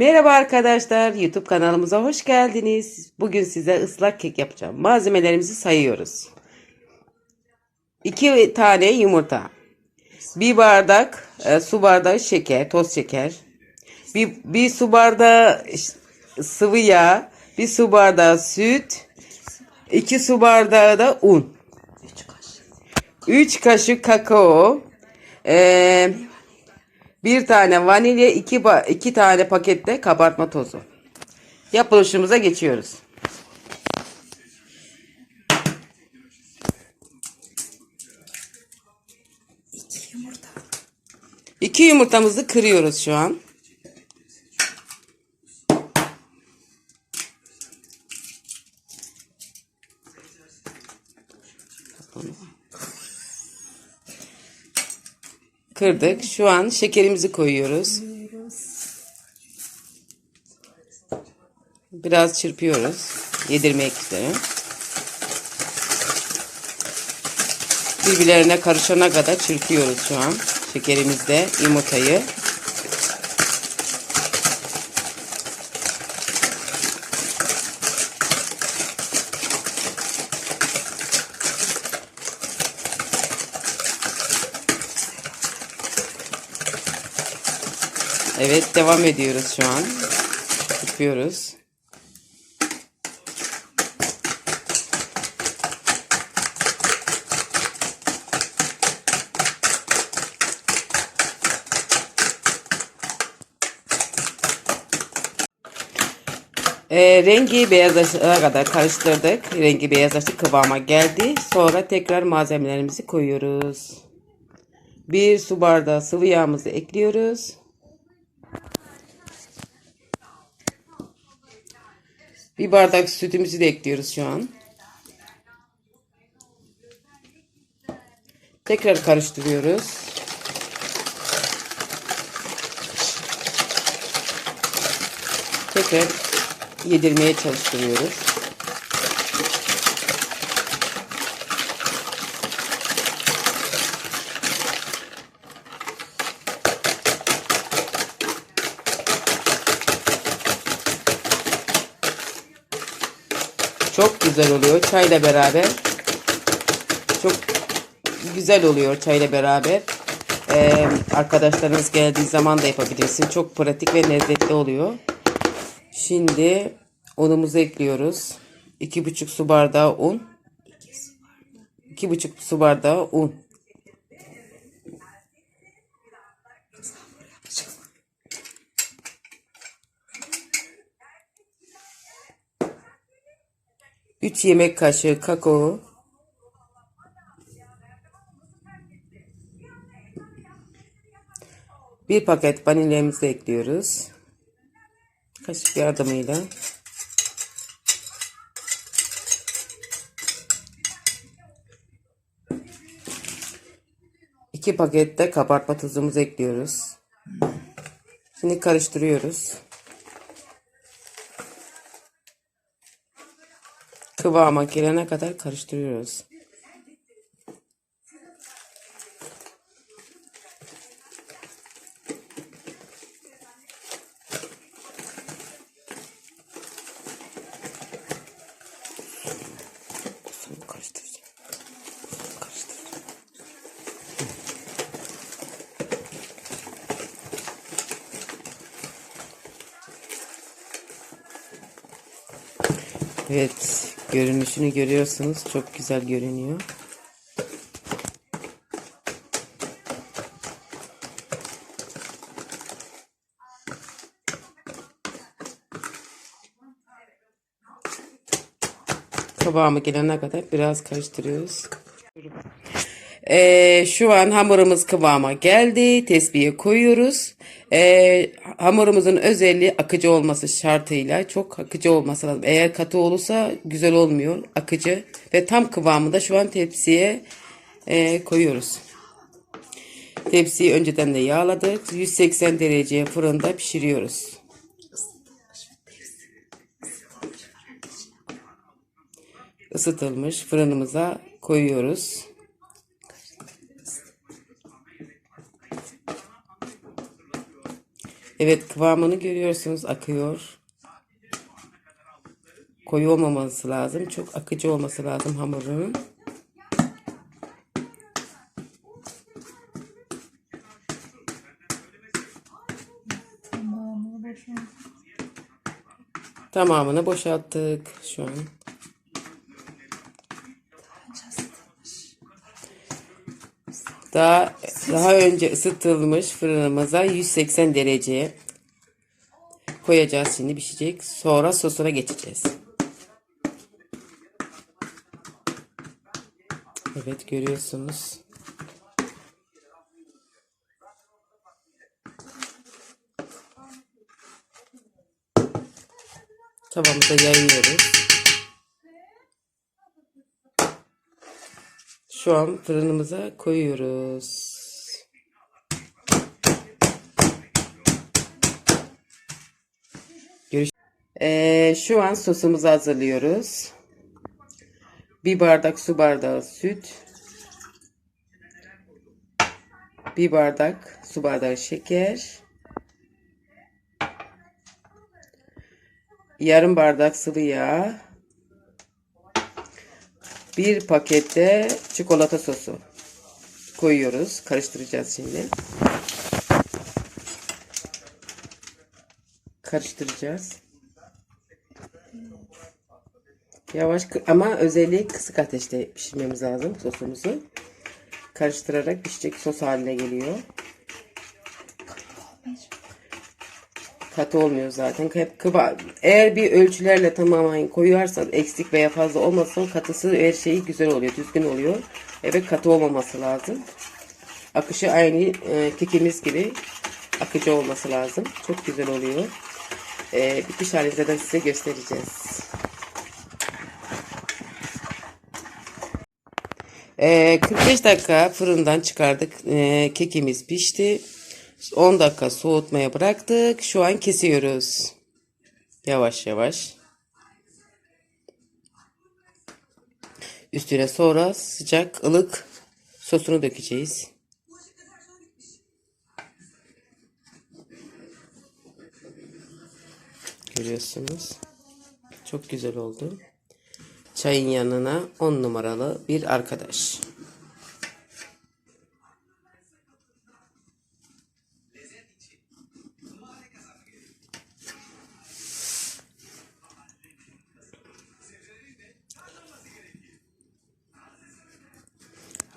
Merhaba arkadaşlar, YouTube kanalımıza hoş geldiniz. Bugün size ıslak kek yapacağım. Malzemelerimizi sayıyoruz. 2 tane yumurta, bir bardak e, su bardağı şeker, toz şeker, bir, bir su bardağı sıvı yağ, bir su bardağı süt, 2 su bardağı da un, 3 kaşık kakao, e, bir tane vanilya, iki, ba- iki tane pakette kabartma tozu. Yapılışımıza geçiyoruz. İki yumurta. İki yumurtamızı kırıyoruz şu an. Kırdık. Şu an şekerimizi koyuyoruz. Biraz çırpıyoruz. Yedirmek üzere. Birbirlerine karışana kadar çırpıyoruz şu an. Şekerimizle yumurtayı. Evet devam ediyoruz şu an. Çırpıyoruz. Ee, rengi beyazlaşana kadar karıştırdık. Rengi beyazlaştı kıvama geldi. Sonra tekrar malzemelerimizi koyuyoruz. Bir su bardağı sıvı yağımızı ekliyoruz. Bir bardak sütümüzü de ekliyoruz şu an. Tekrar karıştırıyoruz. Tekrar yedirmeye çalıştırıyoruz. Çok güzel oluyor çayla beraber. Çok güzel oluyor çayla beraber. Ee, arkadaşlarınız geldiği zaman da yapabilirsin. Çok pratik ve lezzetli oluyor. Şimdi unumuzu ekliyoruz. 2,5 su bardağı un. 2,5 su bardağı un. Üç yemek kaşığı kakao. Bir paket vanilyamızı ekliyoruz. Kaşık yardımıyla. İki pakette kabartma tuzumuzu ekliyoruz. Şimdi karıştırıyoruz. Kıvama gelene kadar karıştırıyoruz. Evet, görünüşünü görüyorsunuz. Çok güzel görünüyor. Kıvamı gelene kadar biraz karıştırıyoruz. Ee, şu an hamurumuz kıvama geldi. Tesbihe koyuyoruz. Ee, hamurumuzun özelliği akıcı olması şartıyla çok akıcı olması lazım. Eğer katı olursa güzel olmuyor. Akıcı ve tam kıvamında şu an tepsiye e, koyuyoruz. Tepsiyi önceden de yağladık. 180 dereceye fırında pişiriyoruz. Isıtılmış fırınımıza koyuyoruz. Evet kıvamını görüyorsunuz akıyor. Koyu olmaması lazım. Çok akıcı olması lazım hamurun. Tamamını boşalttık şu an. Daha daha önce ısıtılmış fırınımıza 180 dereceye koyacağız şimdi pişecek. Sonra sosuna geçeceğiz. Evet görüyorsunuz. Tavamıza yayıyoruz. Şu an fırınımıza koyuyoruz. Ee, şu an sosumuzu hazırlıyoruz. Bir bardak su bardağı süt. Bir bardak su bardağı şeker. Yarım bardak sıvı yağ. Bir pakette çikolata sosu koyuyoruz. Karıştıracağız şimdi. Karıştıracağız. Yavaş ama özellikle kısık ateşte pişirmemiz lazım sosumuzu. Karıştırarak pişecek sos haline geliyor. Katı olmuyor zaten. Hep kıva eğer bir ölçülerle tamamen koyarsan eksik veya fazla olmasın katısı her şeyi güzel oluyor, düzgün oluyor. Evet katı olmaması lazım. Akışı aynı e, kekimiz gibi akıcı olması lazım. Çok güzel oluyor. E, bitiş halini zaten size göstereceğiz. E, 45 dakika fırından çıkardık. E, kekimiz pişti. 10 dakika soğutmaya bıraktık. Şu an kesiyoruz. Yavaş yavaş. Üstüne sonra sıcak ılık sosunu dökeceğiz. Görüyorsunuz. Çok güzel oldu. Çayın yanına 10 numaralı bir arkadaş.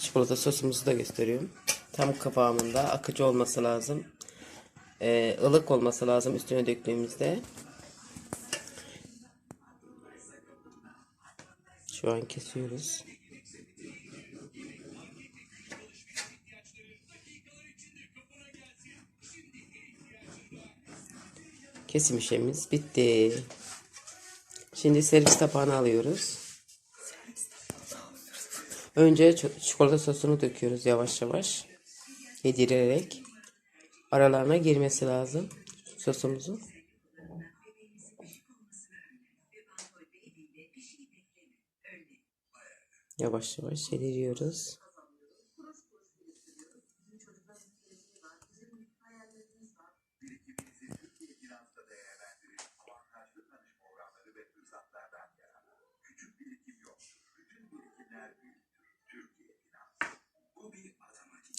Çikolata sosumuzu da gösteriyorum. Tam kıvamında akıcı olması lazım. Ee, ılık olması lazım üstüne döktüğümüzde. Şu an kesiyoruz. Kesim işlemimiz bitti. Şimdi servis tabağına alıyoruz. Önce çi- çikolata sosunu döküyoruz yavaş yavaş. Yedirerek. Aralarına girmesi lazım sosumuzun. Yavaş yavaş yediriyoruz.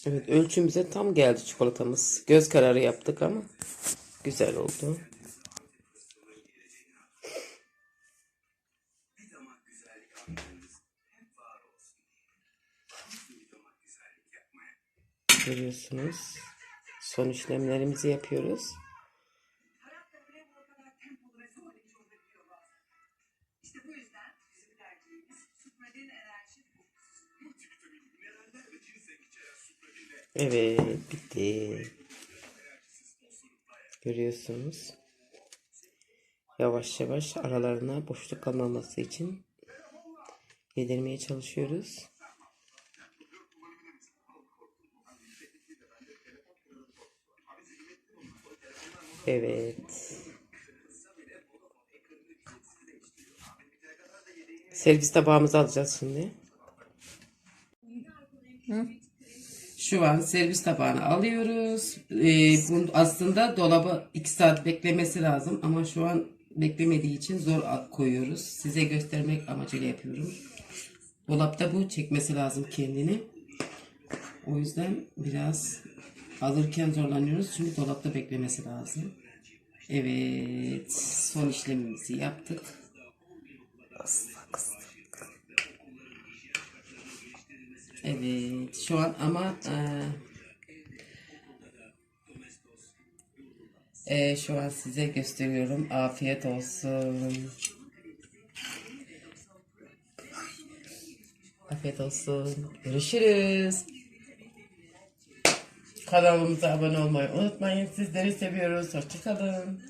Evet ölçümüze tam geldi çikolatamız. Göz kararı yaptık ama güzel oldu. Görüyorsunuz. Son işlemlerimizi yapıyoruz. Evet bitti. Görüyorsunuz. Yavaş yavaş aralarına boşluk kalmaması için yedirmeye çalışıyoruz. Evet. Servis tabağımızı alacağız şimdi. Şu an servis tabağına alıyoruz. Ee, bunu aslında dolaba 2 saat beklemesi lazım ama şu an beklemediği için zor koyuyoruz. Size göstermek amacıyla yapıyorum. Dolapta bu çekmesi lazım kendini. O yüzden biraz alırken zorlanıyoruz çünkü dolapta beklemesi lazım. Evet, son işlemimizi yaptık. Evet, şu an ama e, e, şu an size gösteriyorum. Afiyet olsun. Afiyet olsun. Görüşürüz. Kanalımıza abone olmayı unutmayın. Sizleri seviyoruz. Hoşçakalın.